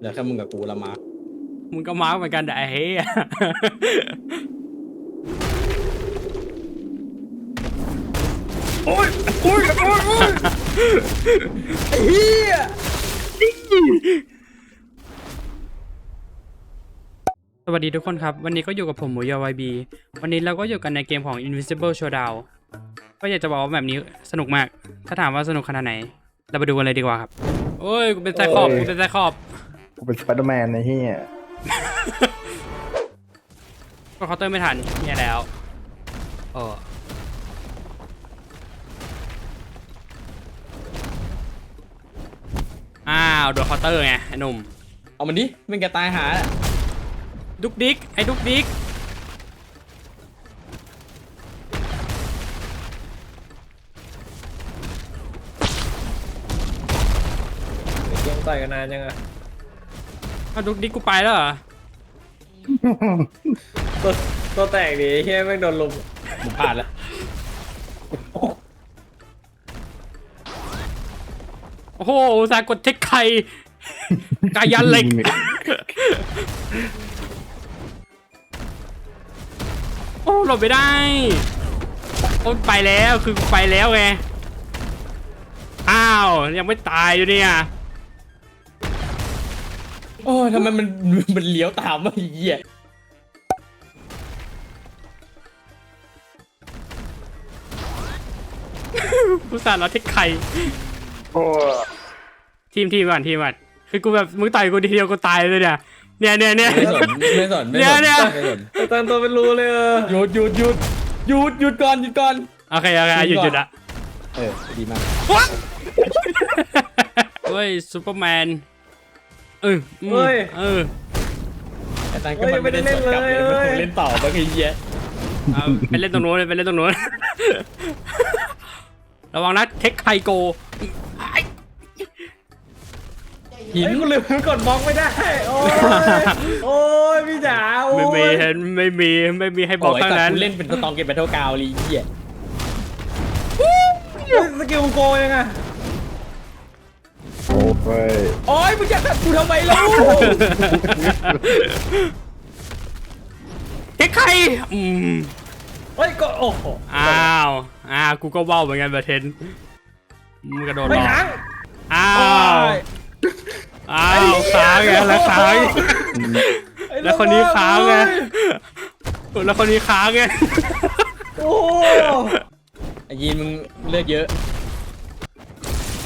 เดี๋ยวแค่มึงกับกูละมาร์คมึงก็มาร์กเหมือนกันแต่ไอ้เฮ้ยโอ้ยโอ้ยโอ้ยโอ้ยไอ้เหี้ยสวัสดีทุกคนครับ วันนี้ก็อยู่กับผมหมูยอวายบีวันนี้เราก็อยู่กันในเกมของ Invisible Showdown ก็อยากจะบอกว่าแบบนี้สนุกมาก ถ้าถามว่าสนุกขนาดไหน เราไปดูกันเลยดีกว่าครับ โอ้ยกูเป็นไซคอบกูเป็นไซคอบ กูเป็นสไปเดอร์แมนไอ้เหี้ยก็เคาน์เตอร์ไม่ทันแย่แล้วเอออ้าวโดนเคาน์เตอร์ไงไอ้หนุ่มเอามันดิมึงแกตายหาน่ะดุกดิกไอ้ดุกดิกเกมต่อยกันนานยังอะ อ้าวดุกดิกกูไปแล้วเหรอตัวตัวแตกดิเฮียแม่งโดนลุมมึงพลาดแล้วโอ้โหอุตสาห์กดเทคไข่กายันเหล็กโอ้หลบไม่ได้โอ้ไปแล้วคือกูไปแล้วไงอ้าวยังไม่ตายอยู่เนี่ย โอ้ยทำไมมันมันเลี้ยวตามวะไอ้เหี้ยอุตส่าห์เราเทคไข่โอ้ทีมทีมก่อนทีมก่อนคือกูแบบมึงต่อยกูทีเดียวกูตายเลยเนี่ยเนี่ยเนี่ยเนี่ย ไม่สนไม่สนไม่เดี๋สยวนเดี๋ยวไม่สนตันตัวเป็นรูเลยเออหยุดหยุดหยุดหยุดหยุดก่อนหยุดก่อน โอเคโอเคหยุดหยุดละ เออดีมาก เฮ้ยซูเปอร์แมน เอออืมเออแต่ตันก็มันไม่ได้สวนกลับเลยมันคงเล่นต่อบ้างไอ้เหี้ยเอาไปเล่นตรงโน้นเลยไปเล่นตรงโน้น ระวังนะเทคไคโกหินเฮ้ยกูลืมกดบล็อกไม่ได้ โอ้ยโอ้ยพี่จ๋าโอ้ไม่มียเห็นไม่มีไม่มีให้บอกโอ้ยทั้งแต่นั้นกูเล่นเป็นสตองเกมแบทเทิลกาวเลยไอ้เหี้ยสกิลโกยังอะ โหเว้ยโอ้ยมึงจะขัดกูทำไมล่ะเทคไคอืมเฮ้ยก็โอ้โหอ้าวอ้าวกูก็ว่าวเหมือนกันเบอร์เทนมึงกระโดดหไม่ลอกค้างอ้าโอ้ว ย อ้าวค้างไงแล้วค้างไอ้แล้วคนนี้ค้างไงโอ้ยแล้วคนนี้ค้างไงโอ้โหไอ้ยีนมึงเลือดเยอะ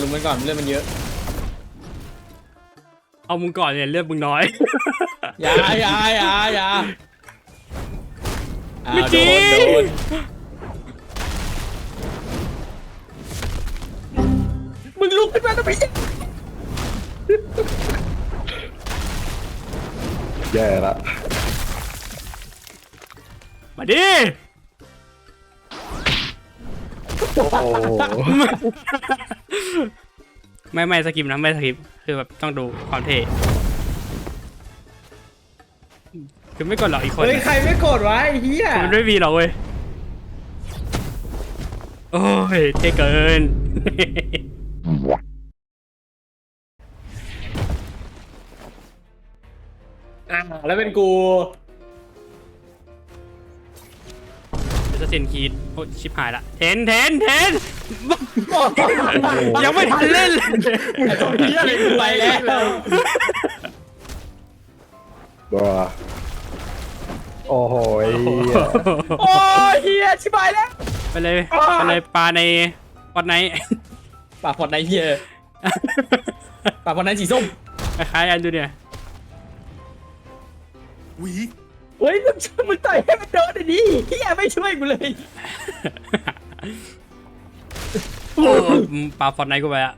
ลุมมันก่อนเลือดมันเยอะ เอามึงก่อนเนี่ยเลือดมึงน้อย อย่าอย่าอย่าอย่าอ้าวไม่จริง โดนโดนมึงลุกขึ้นมาทำไมแย่ละมาดิโอ้โห ไม่ไม่สกิปนะไม่สกิปคือแบบต้องดูความเท่คือไม่กดหรอกอีกคนเฮ้ยใครไม่กดวะไอ้เหี้ยคือมันไม่มีหรอกเว้ยโอ้ยเท่เกินอะแล้วเป็นกูจะเซนคีดโอ้ชิบหายละเทนเทนเทน ยังไม่ทันเล่นเลยไอ้ตัวเหี้ยเลยกูไปแล้วตัวโอ้โหไอ้เหี้ยโอ้ยเฮียชิบหายแล้วไปเลยไปเลยปลาในปอดไนท์ปากพอดไนเฮียปากพอดไนสีส้มคล้ายๆกันดูเนี่ยเฮ้ยมึงช่วยมึงต่อยให้มันโดนหน่อยดิเฮียไม่ช่วยกูเลย เออปลาฟอดไนท์กูไปอะ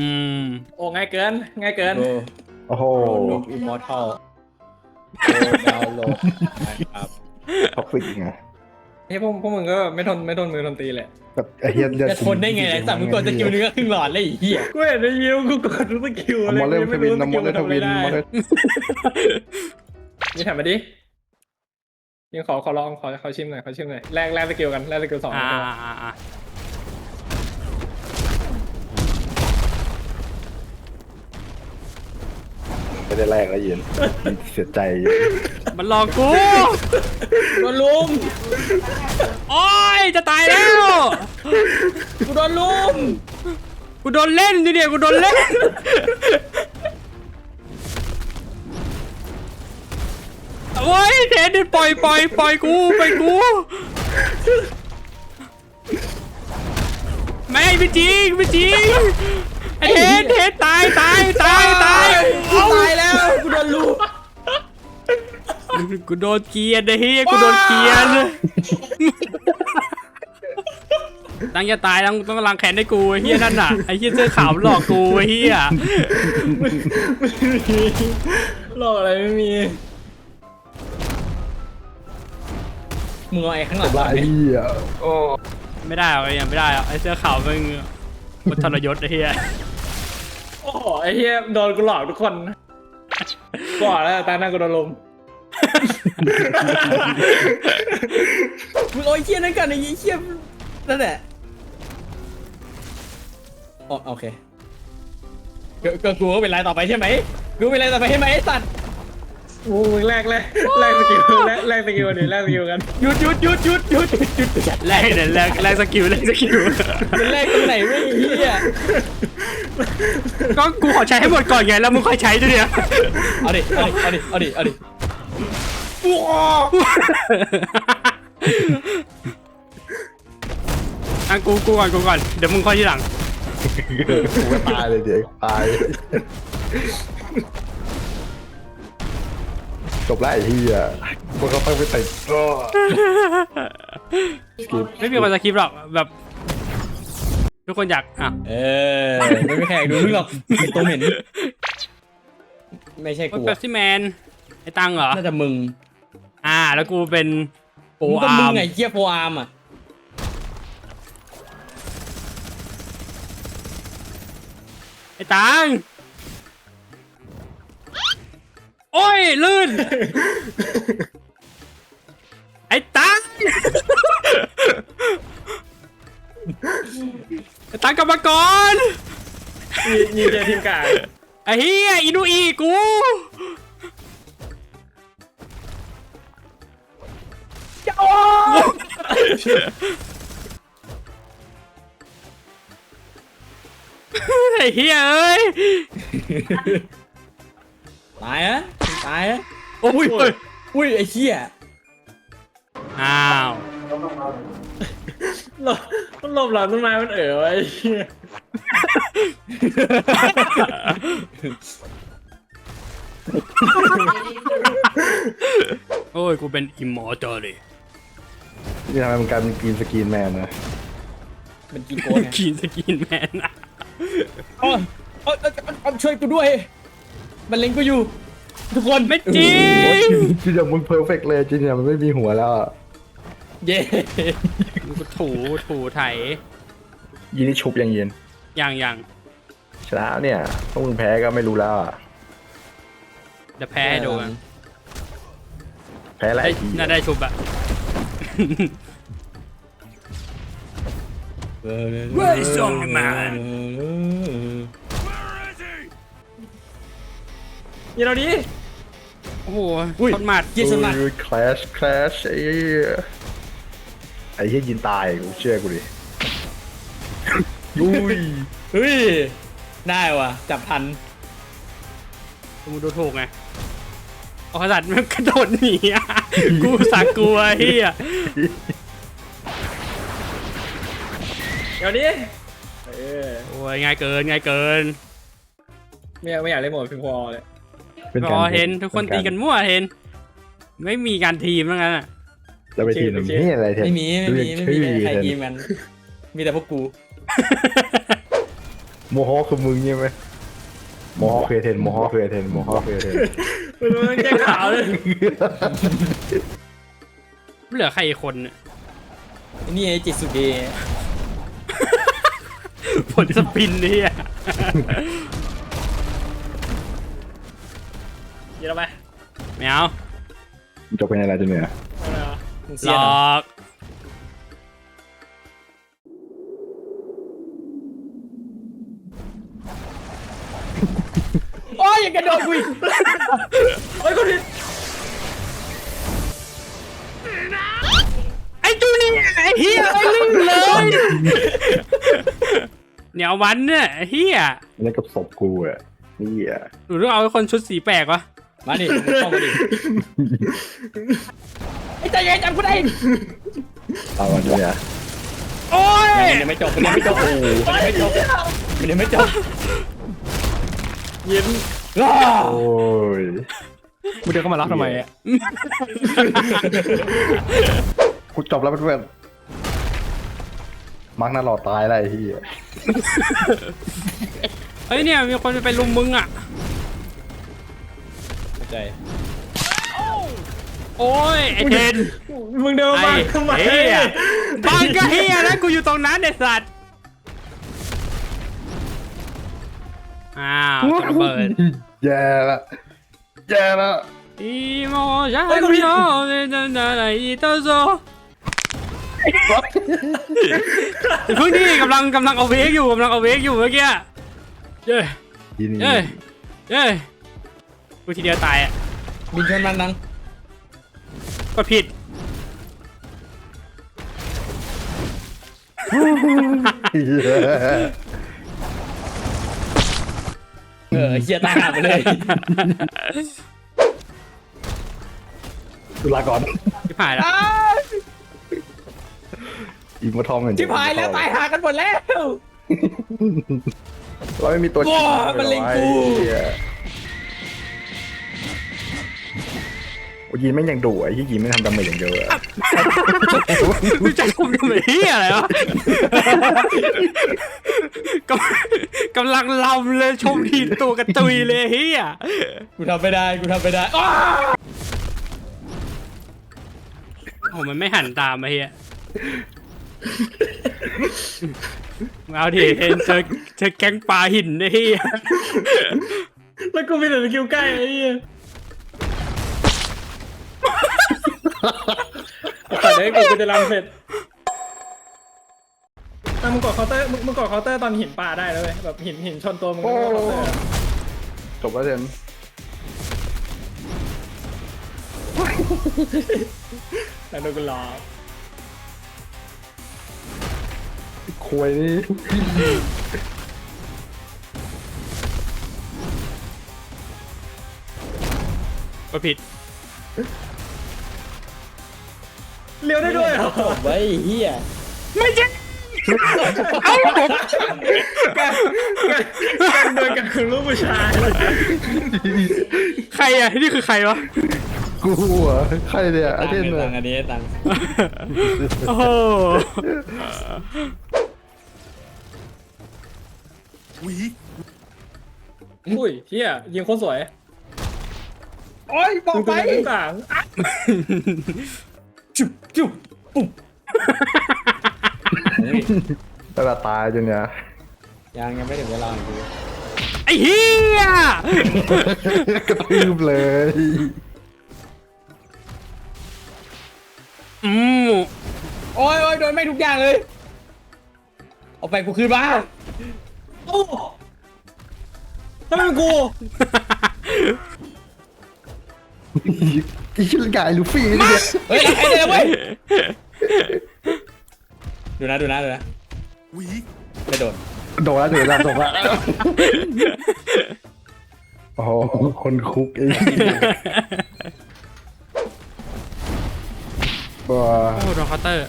อืม โอ้ง่ายเกิน ง่ายเกินโอ้โหโนกอิมมอร์ทัลดาวน์โหลดนะครับท็อกซิกไงเฮ้ยพวกพวกมึงก็ไม่ทนไม่ทนมือทนตีเลยแบบไอ้เหี้ยเลือดจะทนได้ไงไอ้สัตว์มึงกดสกิลเนื้อครึ่งหลอดเลยไอ้เฮียกูเห็นในยิวกูกดทุกสกิลเอาเลยมาเล่นกูทไม่วินรู้สน้ำมกินลเล่นททำอะไรวินได้มาเล่นนี่ถามมาดิยังขอขอลองขอขอชิมหน่อยขอชิมหน่อยแลกแลกสกิลกันแลกสกิลสองอ่ากันอ่าอ่า ไม่ได้แรกแล้วยินเสียใจมันหลอกกู โดนลุมโอ้ยจะตายแล้ว กูโดนลุมกูโดนเล่นดิเนี่ยกูโดนเล่น โอ้ยเทนดิปล่อยปล่อยปล่อยกูปล่อยกูไม่ไม่จริงไม่จริงไอ เทนเทนตายตายตายตายกูตายแล้วกูโดนลุมกูโดนเกียนไอ้เฮียกูโดนเกียนตั้งจะตายต้องต้องรังแขนให้กูไอ้เฮียนั่นน่ะไอ้เฮียเสื้อขาวหลอกกูไอ้เฮียหลอกอะไรไม่มีมึงเอาไอ้ข้างหลังไอ้เหี้ยโอ้ไม่ได้หรอกไอ้ยังไม่ได้หรอกไอ้เสื้อขาวมึงมันทรยศไอ้เฮีย โอ้โหไอ้เหี้ยโดนกูหลอกทุกคนก่อนแล้วตาหน้ากูโดนลุมมึงเอาไอ้เชี่ยนั่นกันไอ้เชี่ยนั่นแหละอ๋อโอเคก็ก็กูก็เป็นไรต่อไปใช่ไหมกูเป็นไรต่อไปใช่ไหมไอ้สัตว์ มึงมึงแรกแรกแรกสกิลแรกแรกสกิลดิแรกสกิลกันหยุดหยุดหยุดหยุดหยุดหยุดหยุดแรกเนี่ยแรกแรกสกิลแรกสกิลมันแรกตรงไหนไม่เฮียก็กูขอใช้ให้หมดก่อนไงแล้วมึงค่อยใช้ด้วยเนี่ยเอาดิเอาดิเอาดิเอาดิเอาดิอะกูกูก่อนกูก่อนเดี๋ยวมึงค่อยทีหลังกูก็ตายเลยเด็กตาย จบแล้วไอ้เหี้ยพวกเขาต้องไปติดก็สกิปไม่มีคนสคริปต์หรอกแบบ ทุกคนอยากอะเออไม่มีใครอยากดูมึงหรอกไอตัวเหม็นไม่ใช่เป๊กูปอะซี่แมนไอ้ตังเหรอน่าจะมึง อ่า แล้วกูเป็นโอมึงก็อามึงร์มไงเกียโฟอาร์มอะไอ้ตัง โอ้ยลื่น ไอ้ตังไอ้ตังกลับมาก่อน มีมีเจอทีมกลางไอ้เฮียอินูอีกูไอ้เฮียเอ้ย ตายฮะ ตายฮะโอ้ยเอ้ยอุ้ยไอ้เชี่ยอ้าวหลบหลบหลังต้นไม้มันเอ๋อไอ้เหี้ยโอ้ยกูเป็นอิมมอร์ตเลยนี่ทำไมมันกลายเป็นกรีนสกรีนแมนนะมันกินโกนไงกินสกินแมนอะอ๋ออ๋ออ๋ออ๋อช่วยกูด้วย มันเล็งกูอยู่ ทุกคนไม่จริงจริงๆมึงเพอร์เฟกเลยจริงๆมันไม่มีหัวแล้วอะเย้กูถูถูไถยินนี่ชุบยังเย็นอย่างอย่างชนะเนี่ยต้องมึงแพ้ก็ไม่รู้แล้วอะเดี๋ยวแพ้ให้ดูกันแพ้อะไรเอ้ยทีน่าได้ชุบอะ Where is on the man? ยิงเราดิโอ้โหอุ้ยชนหมัดเยี่ยชนหมัดคลาชคลาชไอ้เหี้ยไอ้เหี้ยยินตายกูเชื่อกูดิอุ้ยเฮ้ย ได้ว่ะ จับทันกูดูถูกไงเอาขนาดมันกระโดดหนีอะกูสักกลัวเฮียเดี๋ยวดิเออโอ้ยง่ายเกินง่ายเกิน ไม่อยากไม่อยากเล่นโหมดพิงพอเลย เป็นพการอเห็นทุกคนตีกันมั่วเห็น ไม่มีการทีมแล้วงั้นอะแล้วไปทีมนี่อะไรเทนไม่มีไม่มีไม่มีใครเทนกินกัน มีแต่พวกกู โมฮอคคือมึงใช่ไหมโมฮอคคือเทนโมฮอคคือเทนโมฮอคคือเทนมันมันแก้ขาวเลยเหลือใครอีกคนเนี่ยนี่ไอ้จิตสุเดย์ผลสปินเนี่ย ยิงเราไปไม่เอาจบเป็นอะไรจะเหนือเอาเลยเหรอมึงหเสีลยเหรออกยยังกระโดดกูอีกเฮ้ยคนนี้ไอ้จูนี่ไอ้เฮียไอ้ลื่นเลยเหนียววันเนี่ยไอ้เฮีย นี่กับศพกูอะนี่อะหรือต้องเอาไอ้คนชุดสีแปลกวะ มาดิเข้ามาดิไอ้ใจเย็นจำกูได้เอาอันนี้อะโอ้ยมันยังไม่จบมันยังไม่จบมันยังไม่จบมันยังไม่จบเย็นว้าโอ้ยมึงเดินเข้ามารับทำไมอะกูจบแล้วเพื่อนๆมักน่ารอตายอะไรที่เฮ้ยเนี่ยมีคนไปลุมมึงอะเข้า ใจ โอ้ยไอ้เทน มึงเดินมาทำไมเฮียบังก็เฮียแล้วกูอยู่ตรงนั้นไอ้สัตว์ อ้าวจะระเบิดแย่ละแย่ละ อีโมชันโนเนจันอะไรตโซเพิ่งที่กำลังกำลังเอาเวกอยู่กำลังเอาเวกอยู่เมื่อกี้ เย้ ทีนี้เย้ เย้ กูทีเดียวตายอะ บินชนมันนังกดผิด เออเฮียตายหาไปเลยดูลาก่อนที่ผ่านแล้ว อีกมาทองเหมือนชิบหายแล้วตายหากันหมดแล้ว เราไม่มีตัวว้ามันเล็งกู ไอ้เหี้ย ยยีนไม่งยังดุไอ้ที่ยีนไม่งทำดาเมจอย่างเดียวอะรู้จักกูทำไมเฮียอะไรวะกำกำลังลำเลยชมทีตัวกระตุยเลยเฮียกูทำไม่ได้กูทำไม่ได้อ้าโอ้มันไม่หันตามมาเฮียมึงเอาดิเห็นเจอเจอแก๊งปลาหินไอ้เฮียแล้วกูมีแต่สกิลใกล้ไอ้เหี้ย แต่ได้กูกูจะรันเสร็จแต่มึงกดเคาน์เตอร์มึงมึงกดเคาน์เตอร์ตอนหินปลาได้แล้วเว้ยแบบหินหินชนตัวมึงก็เคาน์เตอร์ จบแล้วเจมแล้วดูกูรอควยนี่ ก็ผิด เลี้ยวได้ด้วยเหรอไว้เฮียไม่ใช่การเดินกันคือลูกผู้ชายใครอะนี่คือใครวะกูเหรอใครเนี่ยไอตังเทนค์เลตัยงค์อันนี้ตังค์โอ้โหอุ้ยเฮียยิงโคตรสวยโอ้ยบอตึกงไปตึงต่างอะ จุบจุบปุ๊บแต่ละตายจนเนี่ยยังยังไม่ถึงเวลาของกูไอ้เฮียกระทืบเลยอืมโอ้ยโอ้ยโดนไม่ทุกอย่างเลย เอาไปกูคืนบ้านโอ้ทำไมเป็นกู อีชิลกายลูฟี่นี่เนี่ยเฮ้ยรักไอ้เลยเว้ยดูนะดูนะดูนะไม่โดนโดนแล้วโดนแล้วโดนแล้วโอ้โหคนคุกเองว้าโอ้โหโดนเคาน์เตอร์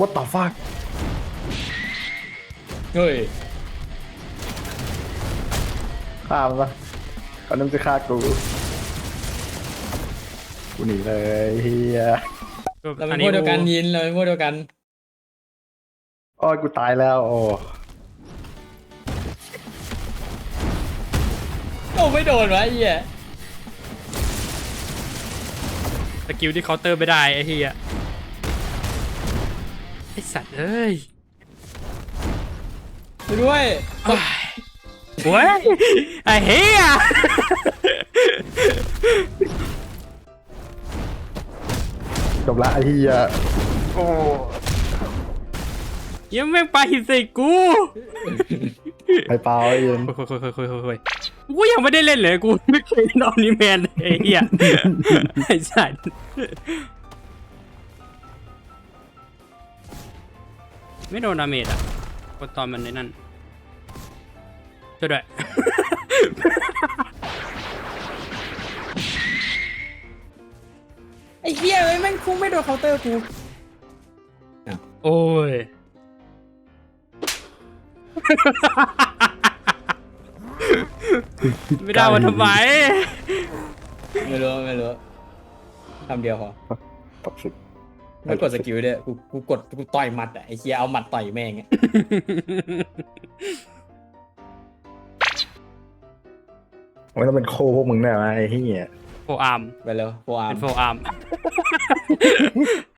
วัตตาฟากเฮ้ยฆ่ามันปะเขาน้ำจะฆ่ากูกูหนีเลยเฮียเราเป็นพวกเดียวกันยินเราเป็นพวกเดียวกันอ้อยกูตายแล้วโอ้โอ้ไม่โดนวะไอ้เหี้ยสกิลที่เคาน์เตอร์ไม่ได้ไอ้เฮีย ไอ้สัตว์เอ้ยช่วยด้วยโว้ยไอ้เฮียจบละไอ้เหี้ยโอ้ยังไม่ไปใส่กูไปเปล่าไอ้เย็นคุยคุยคุยคุยคุยคุยกูยังไม่ได้เล่นเลยกูไม่เคยเล่นออนิแมนเลยไอ้เหี้ยไอ้สัตว์ ไม่โดนดาเมจอะกดตอนมันในนั่นช่วยด้วย ไอ้เหี้ยเอ้ยแม่งคุ้มไม่โดนเคาน์เตอร์กูโอ้ย ไม่ได้วันทำไม ไม่รู้ ไม่รู้คำเดียวพอ ปักสุด ไม่กดสกิลด้วยกูกูกดกูต่อยหมัดอะไอ้เหี้ยเอาหมัดต่อยแม่งอะไม่ต้องเป็นโคพวกมึงแน่นะไอ้เหี้ยโฟอาร์มไปแล้วโฟอาร์มเป็นโฟอาร์ม